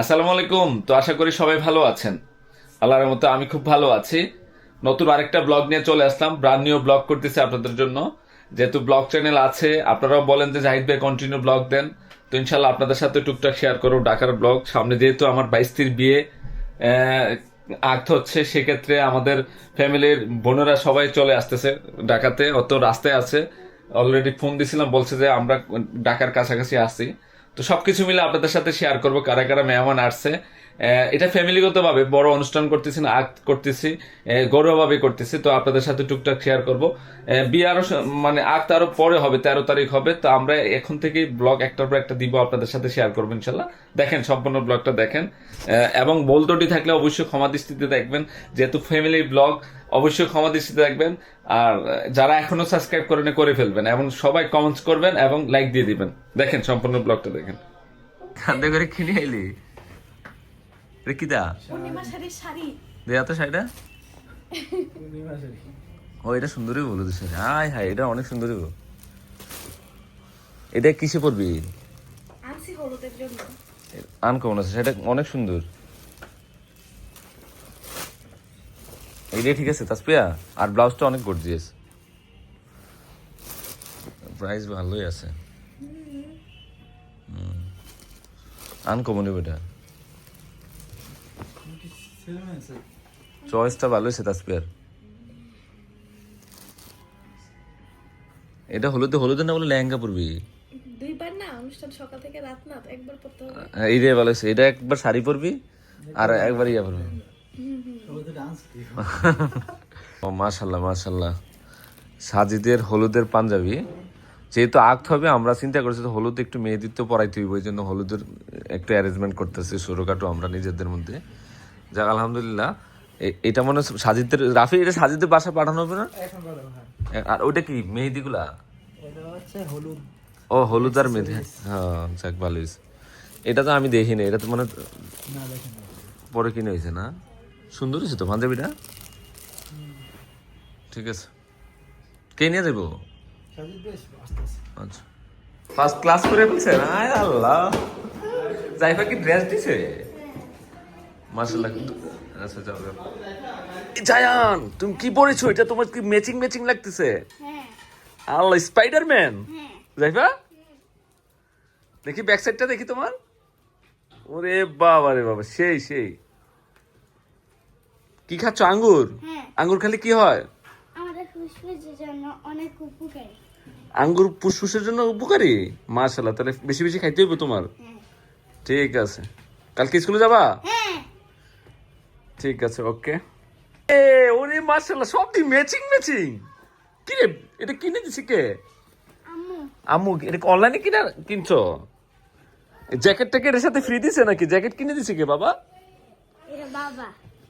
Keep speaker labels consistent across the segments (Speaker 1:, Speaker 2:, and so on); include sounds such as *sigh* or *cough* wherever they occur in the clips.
Speaker 1: আসসালামু আলাইকুম। তো আশা করি সবাই ভালো আছেন। আল্লাহর মতো আমি খুব ভালো আছি। নতুন আরেকটা ব্লগ নিয়ে চলে আসলাম। ব্রান্ড নিউ ব্লগ করতেছি আপনাদের জন্য। যেহেতু ব্লগ চ্যানেল আছে, আপনারাও বলেন যে জাহিদ ভাই কন্টিনিউ ব্লগ দেন। তো ইনশাল্লাহ আপনাদের সাথে টুকটাক শেয়ার করব ঢাকার ব্লগ। সামনে যেহেতু আমার বাইশটির বিয়ে আক্ত হচ্ছে, সেক্ষেত্রে আমাদের ফ্যামিলির বোনেরা সবাই চলে আসতেছে ঢাকাতে। অত রাস্তায় আছে। অলরেডি ফোন দিছিলাম, বলছে যে আমরা ঢাকার কাছাকাছি আসছি তো সবকিছু মিলে আপনাদের সাথে শেয়ার করব কারা কারা মেহমান আসছে। এটা ফ্যামিলিগত ভাবে বড় অনুষ্ঠান করতেছি না আক্ট করতেছি গৌরভাবে করতেছি, তো আপনাদের সাথে টুকটাক শেয়ার করব। বিয়ে আরও মানে আক্ট আরও পরে হবে, তেরো তারিখ হবে, তো আমরা এখন থেকেই ব্লগ একটার পর একটা দিব, আপনাদের সাথে শেয়ার করব ইনশাল্লাহ। দেখেন, সম্পূর্ণ ব্লগটা দেখেন। এবং বলতটি থাকলে অবশ্যই ক্ষমা দৃষ্টিতে দেখবেন, যেহেতু ফ্যামিলি ব্লগ অবশ্যই ক্ষমা দৃষ্টিতে দেখবেন। আর যারা এখনও সাবস্ক্রাইব করে করেন করে ফেলবেন, এবং সবাই কমেন্টস করবেন এবং লাইক দিয়ে দিবেন। দেখেন, সম্পূর্ণ ব্লগটা দেখেন। কান্দে করে কিনে আইলি?
Speaker 2: পূর্ণিমা
Speaker 1: দেয়া তো শাড়িটা। ও এটা সুন্দরই বলো তো শাড়ি। হাই হাই এটা অনেক সুন্দরই বলো এটা কিসে
Speaker 2: হলুদের
Speaker 1: আনকমন আছে সেটা অনেক সুন্দর। এইটাই ঠিক আছে তাসপিয়া আর ব্লাউজটা অনেক গর্জিয়াস প্রাইস ভালোই আছে। আনকমনই বেটা চয়েসটা ভালো হয়েছে তাসপিয়ার। এটা হলুদে হলুদে না বলে লেহেঙ্গা পরবি?
Speaker 2: দুইবার না অনুষ্ঠান সকাল থেকে রাত না একবার পড়তে হবে।
Speaker 1: এইটাই ভালো হয়েছে এটা একবার শাড়ি পরবি আর একবার ইয়া পরবি। *laughs* ও মাশাল্লাহ মাশাল্লাহ। সাজিদের হলুদের পাঞ্জাবি যেহেতু আঁকতে হবে আমরা চিন্তা করছি তো হলুদ একটু মেহেদির তো পরাইতে হইব ওই জন্য হলুদের একটু অ্যারেঞ্জমেন্ট করতেছি ছোটখাটো আমরা নিজেদের মধ্যে। যাক আলহামদুলিল্লাহ। এটা মনে সাজিদের রাফি এটা সাজিদের বাসা পাঠানো হবে না?
Speaker 3: হ্যাঁ
Speaker 1: আর ওইটা কি মেহেদিগুলা? ও হলুদ আর মেহেদি। হ্যাঁ যাক ভালো এটা তো আমি দেখিনি এটা তো মানে
Speaker 3: না
Speaker 1: পরে কিনে হয়েছে না? সুন্দর হয়েছে তো পাঞ্জাবিটা? ঠিক আছে। কে নিয়ে যাব আচ্ছা। ফার্স্ট ক্লাস করে ফেলছে? আয় আল্লাহ। জাইফা কি ড্রেস দিছে? আচ্ছা যাও যাও। জায়ান তুমি কি পরেছো এটা তোমার কি ম্যাচিং ম্যাচিং লাগতেছে?
Speaker 2: হ্যাঁ।
Speaker 1: আল্লাহ স্পাইডারম্যান
Speaker 2: হ্যাঁ।
Speaker 1: জাইফা দেখি ব্যাক সাইডটা দেখি তোমার। ওরে বাবা রে বাবা সেই সেই। কি খাচ্ছ আঙ্গুর?
Speaker 2: হ্যাঁ।
Speaker 1: আঙ্গুর খেলে কি হয়?
Speaker 2: আমাদের ফুসফুসের জন্য অনেক উপকারী।
Speaker 1: আঙ্গুর ফুসফুসের জন্য উপকারী? মাশাল্লাহ তাহলে বেশি বেশি খাইতে হইবে তোমার।
Speaker 2: হ্যাঁ।
Speaker 1: ঠিক আছে। কালকে স্কুলে যাবা?
Speaker 2: হ্যাঁ।
Speaker 1: ঠিক আছে ওকে এ ওরে মাশাল্লাহ সব দি ম্যাচিং ম্যাচিং কি রে এটা কিনে দিছি কে?
Speaker 2: আম্মু।
Speaker 1: আম্মু এটা অনলাইনে কিনা কিনছো? জ্যাকেটটাকে এর সাথে ফ্রি দিছে নাকি? জ্যাকেট কিনে দিছে কে বাবা?
Speaker 2: এটা বাবা।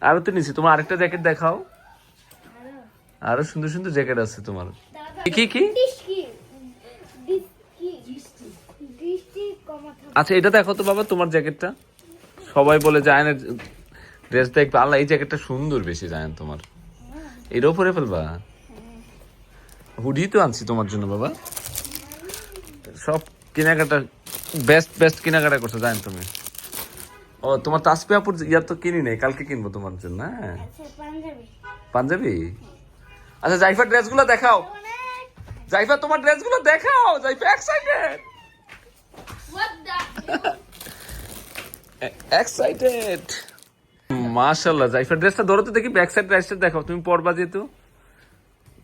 Speaker 1: আরও তো নিছি তোমার আরেকটা জ্যাকেট দেখাও। আরও। সুন্দর সুন্দর জ্যাকেট আছে তোমার। কি কি? আচ্ছা এটা দেখো তো বাবা তোমার জ্যাকেটটা সবাই বলে যায় না ড্রেস দেখবে আল্লাহ এই জ্যাকেটটা সুন্দর বেশি যায় তোমার। এটাও পরে ফেলবা। হুডি তো আনছি তোমার জন্য বাবা। সব কেনাকাটা বেস্ট বেস্ট কেনাকাটা করছ জানেন তুমি। ও তোমার তাসপি আপুর ইয়ার তো কিনি নেই কালকে কিনবো তোমার জন্য হ্যাঁ?
Speaker 2: আচ্ছা পাঞ্জাবি।
Speaker 1: আচ্ছা জাইফার ড্রেসগুলো দেখাও। জাইফা তোমার ড্রেসগুলো দেখাও। জাইফা এক্সাইটেড এক্সাইটেড মাশাআল্লাহ জাইফার ড্রেসটা ধরো তো দেখি ব্যাক সাইড ড্রেসটা দেখো তুমি পরবা যেহেতু।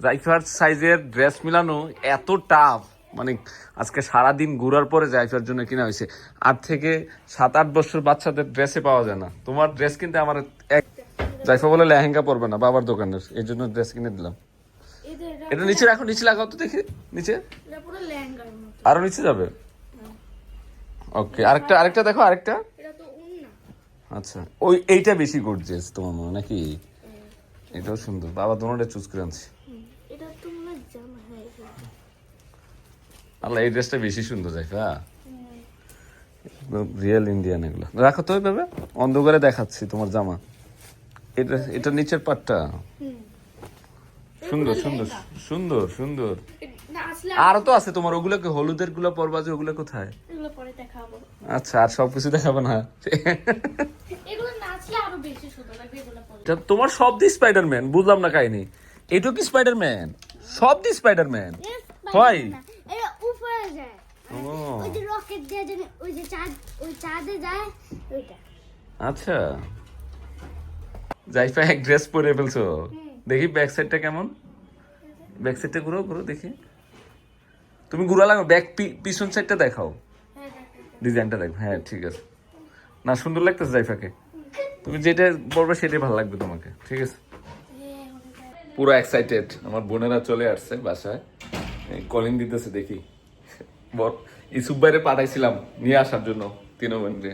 Speaker 1: জাইফার সাইজের ড্রেস মিলানো এত টাফ মানে আজকে সারা দিন ঘুরার পরে জাইফার জন্য কিনা হয়েছে। আট থেকে সাত আট বছর বাচ্চাদের ড্রেসে পাওয়া যায় না। তোমার ড্রেস কিনতে আমার এক জাইফা বলে লেহেঙ্গা পরবে না বাবার দোকানের। এই জন্য ড্রেস কিনে দিলাম।
Speaker 2: এটা
Speaker 1: নিচে রাখো নিচে লাগাও তো দেখি। নিচে? আরও নিচে যাবে? ওকে আরেকটা আরেকটা দেখো আরেকটা। আচ্ছা। ওই এইটা বেশি গর্জিয়াস তোমার মনে নাকি? এটাও সুন্দর। বাবা দোনোটা চুজ করে আনছি।
Speaker 2: হয়
Speaker 1: আল্লাহ এই ড্রেসটা বেশি সুন্দর জায়গা রিয়েল ইন্ডিয়ান এগুলো। রাখো তো ওইভাবে অন্ধকারে দেখাচ্ছি তোমার জামা। এটা এটা নিচের পাটটা। সুন্দর সুন্দর সুন্দর সুন্দর। আরও তো আছে তোমার ওগুলো ওগুলোকে হলুদেরগুলো পরবা যে ওগুলো কোথায়?
Speaker 2: এগুলো পরে দেখাবো।
Speaker 1: আচ্ছা আর সব কিছু দেখাবো না *laughs*
Speaker 2: এগুলো নাচলে আরও বেশি সুন্দর লাগবে এগুলো পরে
Speaker 1: এটা তোমার সব দি স্পাইডারম্যান বুঝলাম না কাহিনি। এটাও কি স্পাইডারম্যান সব দি স্পাইডারম্যান হয়। আচ্ছা। জাইফা এক ড্রেস পরে ফেলছো। দেখি ব্যাক সাইডটা কেমন। ব্যাক সাইডটা ঘুরো ঘুরো দেখি। তুমি ঘুরা লাগো ব্যাক পিছন সাইডটা দেখাও।
Speaker 2: হ্যাঁ
Speaker 1: ডিজাইনটা দেখো হ্যাঁ ঠিক আছে। না সুন্দর লাগতেছে জাইফাকে তুমি যেটা পড়বে সেটাই ভালো লাগবে তোমাকে ঠিক আছে? পুরো এক্সাইটেড আমার বোনেরা চলে আসছে বাসায়। কলিং দিতেছে দেখি। ইসুফ বাইরে পাঠাইছিলাম নিয়ে আসার জন্য বোনকে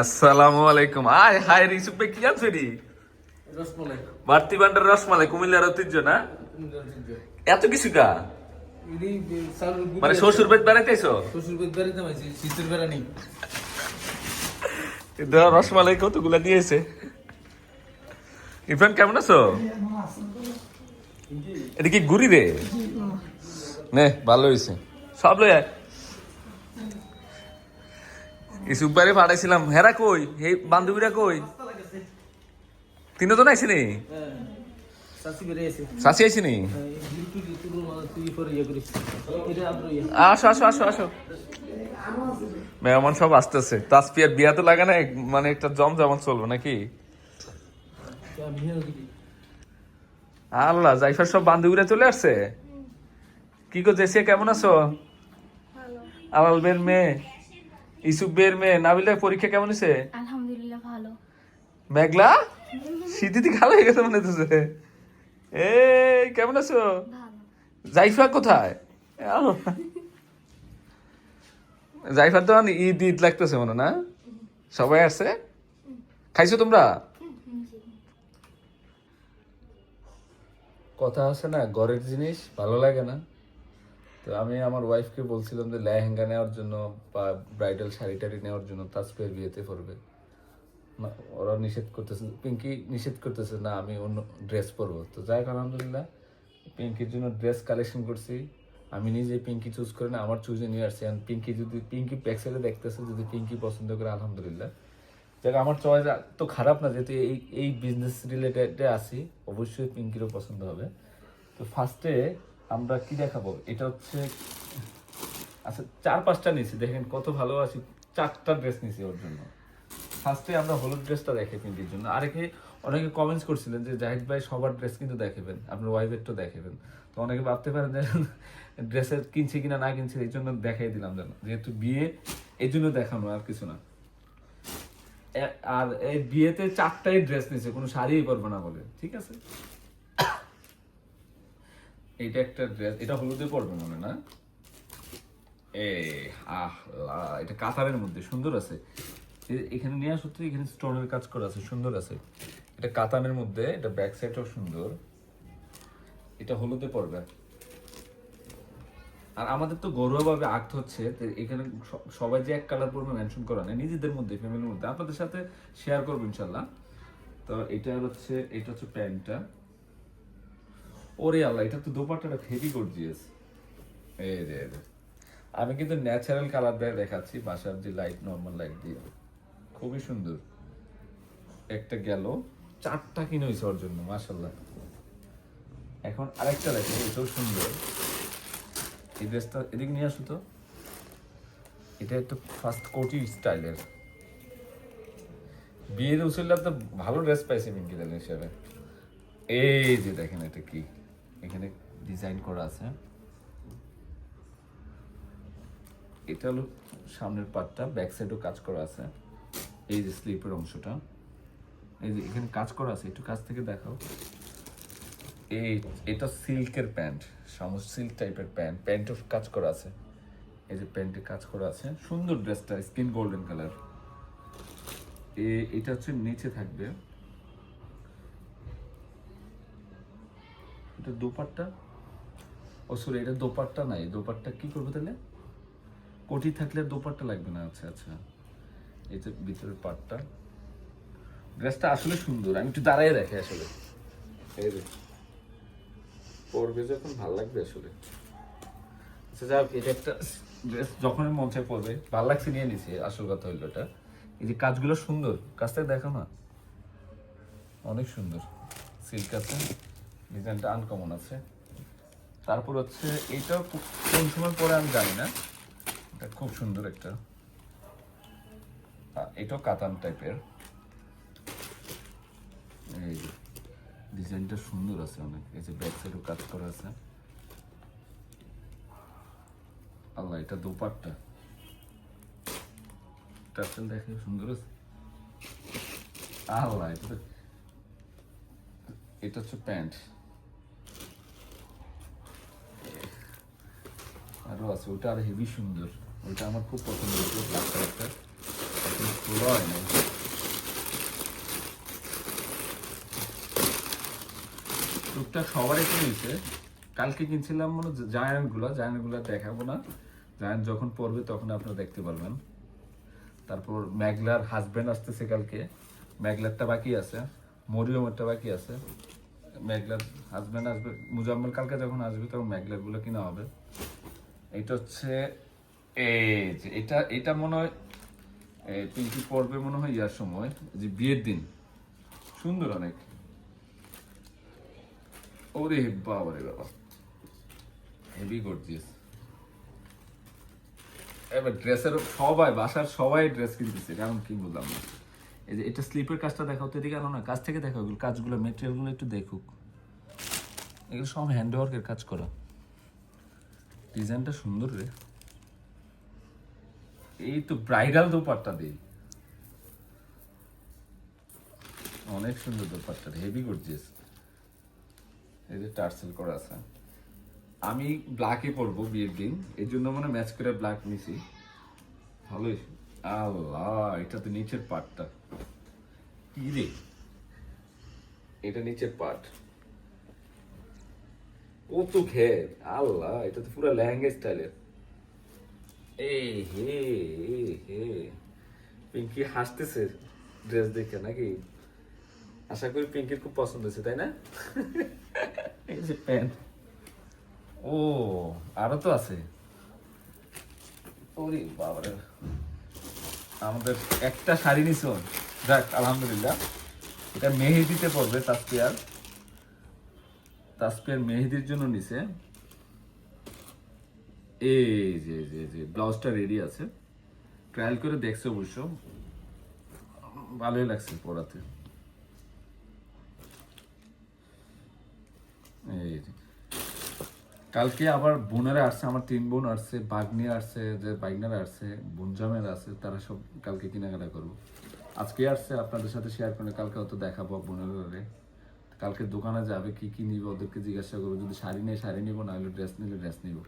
Speaker 1: আসসালামু আলাইকুম। আয় হাই রে ইসুফ ভাই কি আনছো রে বাড়তি বান্ডার রসমালাই কুমিল্লার ঐতিহ্য না? এত কিছু কা? মানে শ্বশুর বেদ বেড়াইতেছো
Speaker 3: শ্বশুর বাড়ি বেড়াতে পারছি শীতের বেড়া নেই।
Speaker 1: দেওয়া রসমালাই কতগুলা দিয়েছে? ইরফান কেমন আছো? এটা কি গুড়ি রে? নে, ভালো হয়েছে। সব লই। ইসুফ বাড়ি পাঠাইছিলাম। হেরা কই? এই বান্ধবীরা কই? তিনজন আইসি নি?
Speaker 3: শাশি বেড়ে এসে
Speaker 1: শাসি আইসি নি? আসো আসো আসো আসো। মেহমান সব আসতেছে। তাসপিয়ার বিয়া তো লাগে না মানে একটা জম যেমন চলবে নাকি? আল্লাহ জাইফার সব বান্ধবীরা চলে আসছে? কি কো জেসিয়া কেমন আছো? আলাল বের মেয়ে ইসুফ বের মেয়ে নাবিলের পরীক্ষা কেমন হয়েছে?
Speaker 2: আলহামদুলিল্লাহ ভালো।
Speaker 1: মেঘলা? শীতিতে খালো হয়ে গেছে মনে হচ্ছে এই কেমন আছো? জাইফা কোথায়? আহ। জাইফার তো ঈদ ঈদ লাগতেছে মনে না? সবাই আসছে খাইছো তোমরা? কথা আছে না, ঘরের জিনিস ভালো লাগে না। তো আমি আমার ওয়াইফকে বলছিলাম যে লেহেঙ্গা নেওয়ার জন্য বা ব্রাইডাল শাড়ি টাড়ি নেওয়ার জন্য তাজপের বিয়েতে পরবে। ওরা নিষেধ করতেছে, পিঙ্কি নিষেধ করতেছে না, আমি অন্য ড্রেস পরবো। তো যাই হোক, আলহামদুলিল্লাহ, পিঙ্কির জন্য ড্রেস কালেকশন করছি। আমি নিজে পিঙ্কি চুজ করে না, আমার চুজে নিয়ে আসছি আর পিঙ্কি যদি পিঙ্কি প্যাক্সেলে দেখতেছে যদি পিঙ্কি পছন্দ করে, আলহামদুলিল্লাহ। দেখ আমার চয়েস তো খারাপ না, যেহেতু এই এই বিজনেস রিলেটেডে আসি অবশ্যই পিঙ্কিরও পছন্দ হবে। তো ফার্স্টে আমরা কি দেখাবো? এটা হচ্ছে আচ্ছা চার পাঁচটা নিয়েছি, দেখেন কত ভালো আছি, চারটা ড্রেস নিয়েছি ওর জন্য। ফার্স্টে আমরা হলুদ ড্রেসটা দেখে পিঙ্কির জন্য। আরেকে, অনেকে কমেন্টস করছিলেন যে জাহিদ ভাই সবার ড্রেস কিন্তু দেখেবেন, আপনার ওয়াইফেরটা দেখেবেন। তো অনেকে ভাবতে পারেন যে ড্রেসের কিনছে কিনা না কিনছে, এই জন্য দেখাই দিলাম যেন। যেহেতু বিয়ে, এই জন্য দেখানো আর কিছু না। আর এই বিয়েতে চারটাই ড্রেস নিয়েছে, কোনো শাড়িই পরবে না বলে, ঠিক আছে? এইটা একটা ড্রেস, এটা হলুদে পরবে মনে না? এ, আহ এটা কাতারের মধ্যে, সুন্দর আছে। এখানে নিয়ে তো, এখানে স্টোনের কাজ করা আছে, সুন্দর আছে। এটা কাতানের মধ্যে, এটা ব্যাক সাইডটাও সুন্দর। এটা হলুদে পড়বে আর আমাদের তো ঘরোয়াভাবে আক্ট হচ্ছে এখানে সবাই যে এক কালার পড়বে মেনশন করা নেই, নিজেদের মধ্যে ফ্যামিলির মধ্যে। আপনাদের সাথে শেয়ার করব ইনশাল্লাহ তো এটা হচ্ছে এটা হচ্ছে প্যান্টটা। ওরে আল্লাহ, এটা তো দোপাট্টাটা হেভি গর্জিয়াস এই রে রে। আমি কিন্তু ন্যাচারাল কালার দিয়ে দেখাচ্ছি, বাসার যে লাইট নর্মাল লাইট দিয়ে। খুবই সুন্দর। একটা গেল। চারটা কিনে হয়েছে ওর জন্য মাসাল্লাহ এখন আরেকটা দেখো এটাও সুন্দর। এই ড্রেসটা এদিকে নিয়ে আসো তো। এটা একটু ফার্স্ট কোটি স্টাইলের। বিয়ের উসুল্লাহ তো ভালো ড্রেস পাইছে মিঙ্কি দাল হিসেবে। এই যে দেখেন এটা কি। এখানে ডিজাইন করা আছে। এটা হলো সামনের পার্টটা ব্যাক সাইডও কাজ করা আছে। এই যে স্লিপের অংশটা। এই যে এখানে কাজ করা আছে, একটু কাছ থেকে দেখাও। এই, এটা সিল্কের প্যান্ট, সমস সিল্ক টাইপের প্যান্ট প্যান্টও কাজ করা আছে। এই যে প্যান্টে কাজ করা আছে, সুন্দর ড্রেসটা, স্কিন গোল্ডেন কালার। এটা হচ্ছে নিচে থাকবে। এটা দোপাট্টা? ও সরি এটা দোপাট্টা নাই। দোপাট্টা কি করব তাহলে? কোটি থাকলে দোপাট্টা লাগবে না। আচ্ছা আচ্ছা। এই যে ভিতরের পাটটা। ড্রেসটা আসলে সুন্দর। আমি একটু দাঁড়াই রাখি আসলে। এই পরবে যখন, ভালো লাগবে আসলে। আচ্ছা যাই এটা একটা ড্রেস যখন মন চায় পরবে ভালো লাগছে নিয়ে নিছি, আসল কথা হইল এটা। এই যে কাজগুলো সুন্দর কাজটা দেখো না। অনেক সুন্দর। সিল্ক আছে ডিজাইনটা আনকমন আছে। তারপর হচ্ছে এইটাও কু- কোন সময় পরে আমি জানি না। এটা খুব সুন্দর একটা। এটাও কাতান টাইপের এই ডিজাইনটা সুন্দর আছে অনেক। এই যে ব্যাক সাইডও কাজ করা আছে। আল্লাহ, এটা দোপাট্টা। টার্সেল দেখে সুন্দর আছে আল্লাহ, এটা এটা হচ্ছে প্যান্ট। আরও আছে, ওটা আর হেভি সুন্দর। ওটা আমার খুব পছন্দ হয়েছে খোলা হয় না টুকটাক সবার একটু নিয়েছে কালকে কিনছিলাম মনে জায়ান্টগুলা জায়ান্টগুলা দেখাবো না। জায়ান্ট যখন পড়বে তখন আপনারা দেখতে পারবেন। তারপর ম্যাগলার হাজবেন্ড আসতেছে কালকে। ম্যাগলারটা বাকি আছে, মরিয়মেরটা বাকি আছে। ম্যাগলার হাজবেন্ড আসবে, মুজাম্মেল কালকে যখন আসবে তখন ম্যাগলারগুলো কিনা হবে। এটা হচ্ছে, এই যে এটা এটা মনে হয় পিঙ্কি পড়বে মনে হয় ইয়ার সময়, যে বিয়ের দিন। সুন্দর অনেক। ওরে বাবা রে বাবা। হেভি গর্জিয়াস এবার ড্রেসের সবাই, বাসার সবাই ড্রেস কিনতেছে কারণ কি বললাম না। এই যে এটা স্লিপের কাজটা দেখাও তো, এদিকে আনো না, কাজ থেকে দেখাও এগুলো, কাজগুলো মেটেরিয়ালগুলো একটু দেখুক। এগুলো সব হ্যান্ডওয়ার্কের কাজ করা। ডিজাইনটা সুন্দর রে। এই তো ব্রাইডাল দোপাট্টা দিই। অনেক সুন্দর দোপাট্টা হেভি গর্জিয়াস এই যে টার্সেল করা আছে। আমি ব্ল্যাকই পরবো বিয়ের দিন, এর জন্য মনে ম্যাচ করে ব্ল্যাক নিছি। ভালোই। আল্লাহ, এটা তো নিচের পার্টটা কি রে? এটা নিচের পার্ট ও তো ঘের আল্লাহ, এটা তো পুরো লেহেঙ্গা স্টাইলের এই হে হে। পিঙ্কি হাসতেছে ড্রেস দেখে নাকি? আশা করি পিঙ্কির খুব পছন্দ হয়েছে তাই না? এই যে প্যান্ট ও আরও তো আছে। ওরে বাবারে। আমাদের একটা শাড়ি নিছ যাক আলহামদুলিল্লাহ। এটা মেহেদিতে পড়বে তাসপিয়ার। তাসপিয়ার মেহেদির জন্য নিছে। এই যে যে যে ব্লাউজটা রেডি আছে। ট্রায়াল করে দেখছে অবশ্য। ভালোই লাগছে পড়াতে এই কালকে আবার বোনেরা আসছে, আমার তিন বোন আসছে বাগনি আসছে, যে বাইকনারা আসছে বোনজামের আছে তারা সব কালকে কেনাকাটা করব। আজকে আসছে, আপনাদের সাথে শেয়ার করে কালকে হয়তো দেখাবো বোনেরা কালকে দোকানে যাবে, কি কি নিবে, ওদেরকে জিজ্ঞাসা করব, যদি শাড়ি নেই, শাড়ি নিবো, না হলে ড্রেস নিলে ড্রেস নিবো।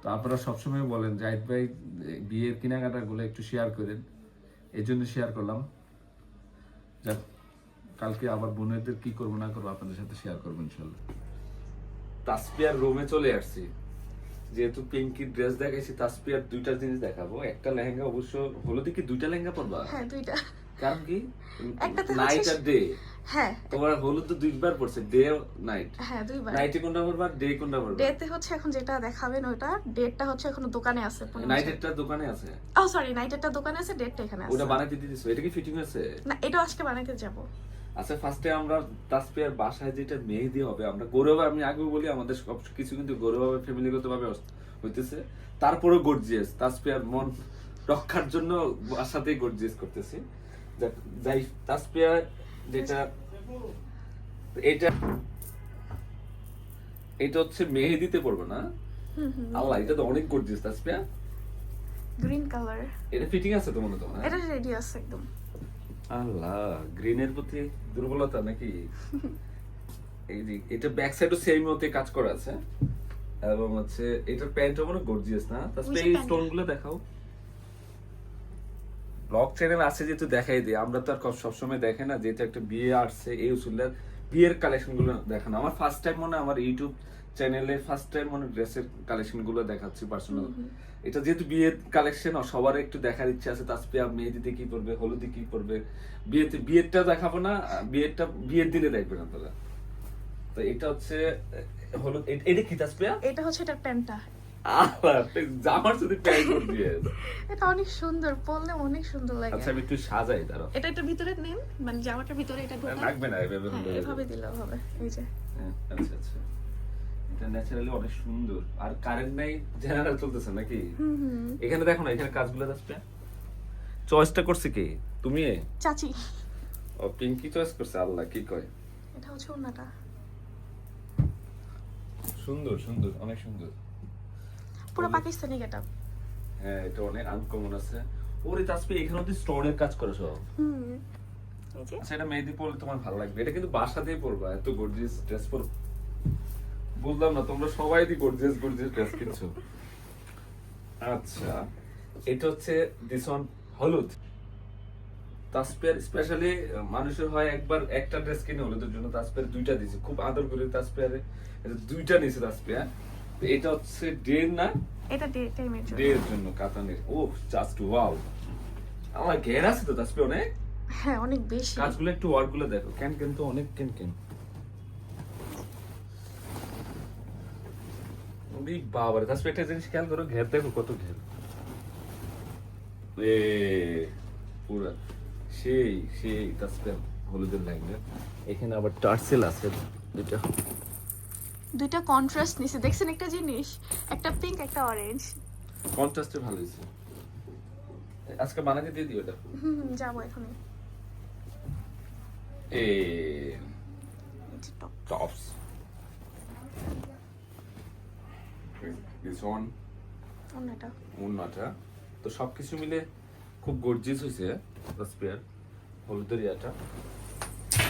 Speaker 1: তো আপনারা সবসময় বলেন, জাহিদ ভাই বিয়ের কেনাকাটাগুলো একটু শেয়ার করেন। এই জন্য শেয়ার করলাম। যাক, কালকে আবার বোনেদের কি করব, না করব, আপনাদের সাথে শেয়ার করব, ইনশাল্লাহ। তাসপিয়ার রুমে চলে আসছি। যেহেতু পিঙ্কির ড্রেস দেখাইছি তাসপিয়ার দুইটা জিনিস দেখাবো। একটা লেহেঙ্গা অবশ্য হলুদে কি দুইটা লেহেঙ্গা পরবা?
Speaker 2: হ্যাঁ দুইটা।
Speaker 1: কারণ কি? নাইট আর ডে
Speaker 2: হ্যাঁ।
Speaker 1: তোমার হলুদ তো দুইবার পড়ছে ডে নাইট
Speaker 2: হ্যাঁ দুইবার।
Speaker 1: নাইটে কোনটা পরবা ডে কোনটা
Speaker 2: হচ্ছে এখন যেটা দেখাবেন ওটা ডেটটা হচ্ছে এখনও দোকানে আছে
Speaker 1: নাইটেরটা দোকানে আছে?
Speaker 2: ও সরি নাইটেরটা দোকানে আছে ডেটটা এখানে আছে।
Speaker 1: ওটা বানাইতে এটা কি ফিটিং আছে?
Speaker 2: না এটাও আজকে বানাইতে যাব।
Speaker 1: আচ্ছা ফার্স্টে আমরা তাসপিয়ার বাসায় যেটা মেহেদি হবে আমরা গৌরব আমি আগেও বলি আমাদের সব কিছু কিন্তু গৌরব ফ্যামিলিগত ভাবে হইতেছে। তারপরেও গর্জিয়াস তাসপিয়ার মন রক্ষার জন্য বাসাতেই গর্জিয়াস করতেছি। যাই তাসপিয়ার যেটা এটা এটা হচ্ছে মেহেদিতে পড়বে না? আল্লাহ এটা তো অনেক গর্জিয়াস তাসপিয়া
Speaker 2: গ্রিন কালার
Speaker 1: এটা ফিটিং আছে তো মনে তোমার
Speaker 2: এটা রেডি আছে একদম।
Speaker 1: আল্লাহ গ্রিনের প্রতি দুর্বলতা নাকি? এই যে এটা ব্যাক সাইডও সেম মতে কাজ করা আছে। এবং হচ্ছে এটার প্যান্টও মনে গর্জিয়াস না? তারপরে এই
Speaker 2: প্যান্টটা।
Speaker 1: স্টোনগুলো দেখাও। ব্লগ চ্যানেল আছে যেহেতু দেখাই দিই আমরা তো আর সবসময় দেখে না যেহেতু একটা বিয়ে আসছে এই উসুল্লার বিয়ের কালেকশনগুলো দেখানো। আমার ফার্স্ট টাইম মনে হয় আমার ইউটিউব চ্যানেলে ফার্স্ট টাইম মনে ড্রেসের কালেকশনগুলো দেখাচ্ছি পার্সোনাল এটা যেহেতু বিয়ের কালেকশন সবার একটু দেখার ইচ্ছা আছে তাসপিয়া মেহেদিতে কি পরবে হলুদে কি পরবে বিয়েতে বিয়েরটা দেখাবো না বিয়েরটা বিয়ের দিনে দেখবেন আপনারা। তো এটা হচ্ছে হলুদ এটা কি তাসপিয়া?
Speaker 2: এটা হচ্ছে এটার প্যান্টটা।
Speaker 1: জামার সাথে প্যান্ট করে দিয়ে
Speaker 2: এটা অনেক সুন্দর পরলে অনেক সুন্দর লাগে।
Speaker 1: আচ্ছা আমি একটু সাজাই দাঁড়াও।
Speaker 2: এটা একটু ভিতরে নেন মানে জামাটার ভিতরে এটা
Speaker 1: লাগবে না এভাবে
Speaker 2: হ্যাঁ
Speaker 1: হলে-
Speaker 2: এভাবে দিলেও হবে এই যে।
Speaker 1: হ্যাঁ, আচ্ছা আচ্ছা। এটা ন্যাচারালি অনেক সুন্দর। আর কারেন্ট নাই জেনারেল চলতেছে নাকি? এখানে দেখো না এখানে কাজগুলো যাচ্ছে। চয়েসটা করছে কি? তুমি?
Speaker 2: চাচি।
Speaker 1: ও পিঙ্কি চয়েস করছে আল্লাহ কি কয়?
Speaker 2: এটা হচ্ছে ওনাটা
Speaker 1: সুন্দর সুন্দর অনেক সুন্দর।
Speaker 2: পুরো পাকিস্তানি গেট
Speaker 1: হ্যাঁ এটা অনেক আনকমন আছে। ওরে তাসপি এখানে তো স্টোনের কাজ করে সব।
Speaker 2: হুম।
Speaker 1: আচ্ছা এটা মেহেদি পরলে তোমার ভালো লাগবে। এটা কিন্তু বাসাতেই পরবা এত গর্জিয়াস ড্রেস পর বুঝলাম না তোমরা সবাই দি গর্জিয়াস গর্জিয়াস ড্রেস কিনছো। আচ্ছা এটা হচ্ছে দিসন হলুদ। তাসপের স্পেশালি মানুষের হয় একবার একটা ড্রেস কিনে হলুদের জন্য তাসপের দুইটা দিছে খুব আদর করে তাসপেরে এটা দুইটা নিছে তাসপেয়া। এটা হচ্ছে ডের না?
Speaker 2: এটা ডে টাইমের জন্য।
Speaker 1: ডের জন্য কাতানের। ও জাস্ট ওয়াও আমার ঘের আছে তো তাসপে অনেক?
Speaker 2: হ্যাঁ অনেক বেশি।
Speaker 1: কাজগুলো একটু ওয়ার্ডগুলো দেখো। কেন কেন তো অনেক কেন কেন ওরে বাবারে তাসপে একটা জিনিস খেয়াল করো ঘের দেখো কত ঘের। এ পুরা সেই সেই তাসপে হলুদের লাইনের এখানে আবার টার্সেল আছে দুইটা
Speaker 2: দুইটা কন্ট্রাস্ট নিছে দেখছেন একটা জিনিস? একটা পিঙ্ক একটা অরেঞ্জ
Speaker 1: কন্ট্রাস্টে ভালো হয়েছে। আজকে বানাতে দিয়ে দিও এটা।
Speaker 2: হুম যাব এখনই।
Speaker 1: এ
Speaker 2: এই
Speaker 1: one,
Speaker 2: ওনাটা
Speaker 1: উন্নাটা তো সবকিছু মিলে খুব গর্জিয়াস হয়েছে স্পেয়ার হলুদের ইয়াটা।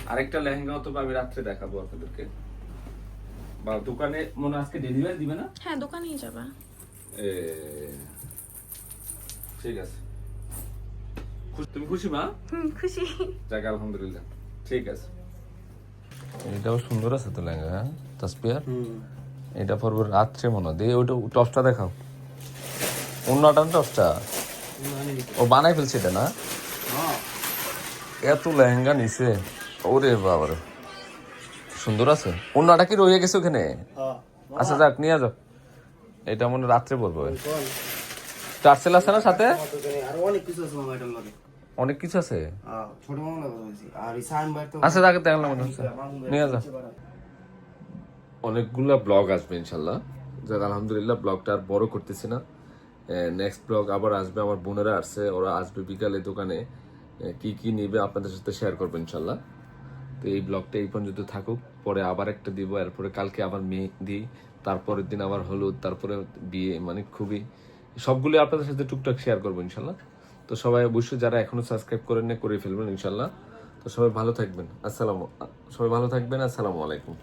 Speaker 1: আরেকটা লেহেঙ্গা অথবা আমি রাত্রে দেখাবো আপনাদেরকে। বা দোকানে মনে হয় আজকে ডেলিভারি দিবে না?
Speaker 2: হ্যাঁ দোকানেই যাবে।
Speaker 1: এ, ঠিক আছে। খুশি তুমি খুশি মা?
Speaker 2: হুম খুশি।
Speaker 1: যাক আলহামদুলিল্লাহ। ঠিক আছে। এটাও সুন্দর আছে তো লেহেঙ্গা হ্যাঁ? তাসপিয়ার এটা পরবো রাত্রে মনে হয়। দিয়ে ওইটা টপসটা দেখাও। অন্যটা টপসটা ও বানাই ফেলছে এটা না? এত লেহেঙ্গা নিছে। ওরে বাবারে। সুন্দর আছে? অন্যটা কি রয়ে গেছে ওখানে? আচ্ছা যাক নিয়ে যাও। এটা মনে রাত্রে বলব টার্সেল আছে না সাথে?
Speaker 3: অনেক কিছু আছে মামা এটার লগে।
Speaker 1: অনেক কিছু আছে? আচ্ছা তাকে দেখলাম নিয়ে যা অনেকগুলা ব্লগ আসবে ইনশাল্লাহ। যাক, আলহামদুলিল্লাহ, ব্লগটা আর বড় করতেছি না। নেক্সট ব্লগ আবার আসবে, আমার বোনেরা আসছে, ওরা আসবে বিকালে দোকানে। কি কি নিবে আপনাদের সাথে শেয়ার করব ইনশাল্লাহ। তো এই ব্লগটা এই পর্যন্ত থাকুক, পরে আবার একটা দিব, এরপরে কালকে আবার মেহেদি তারপরের দিন আবার হলুদ, তারপরে বিয়ে মানে খুবই সবগুলো আপনাদের সাথে টুকটাক শেয়ার করব ইনশাল্লাহ। তো সবাই অবশ্যই যারা এখনও সাবস্ক্রাইব করেন না করে ফেলবেন ইনশাল্লাহ। তো সবাই ভালো থাকবেন। আসসালাম, সবাই ভালো থাকবেন, আসসালামু আলাইকুম।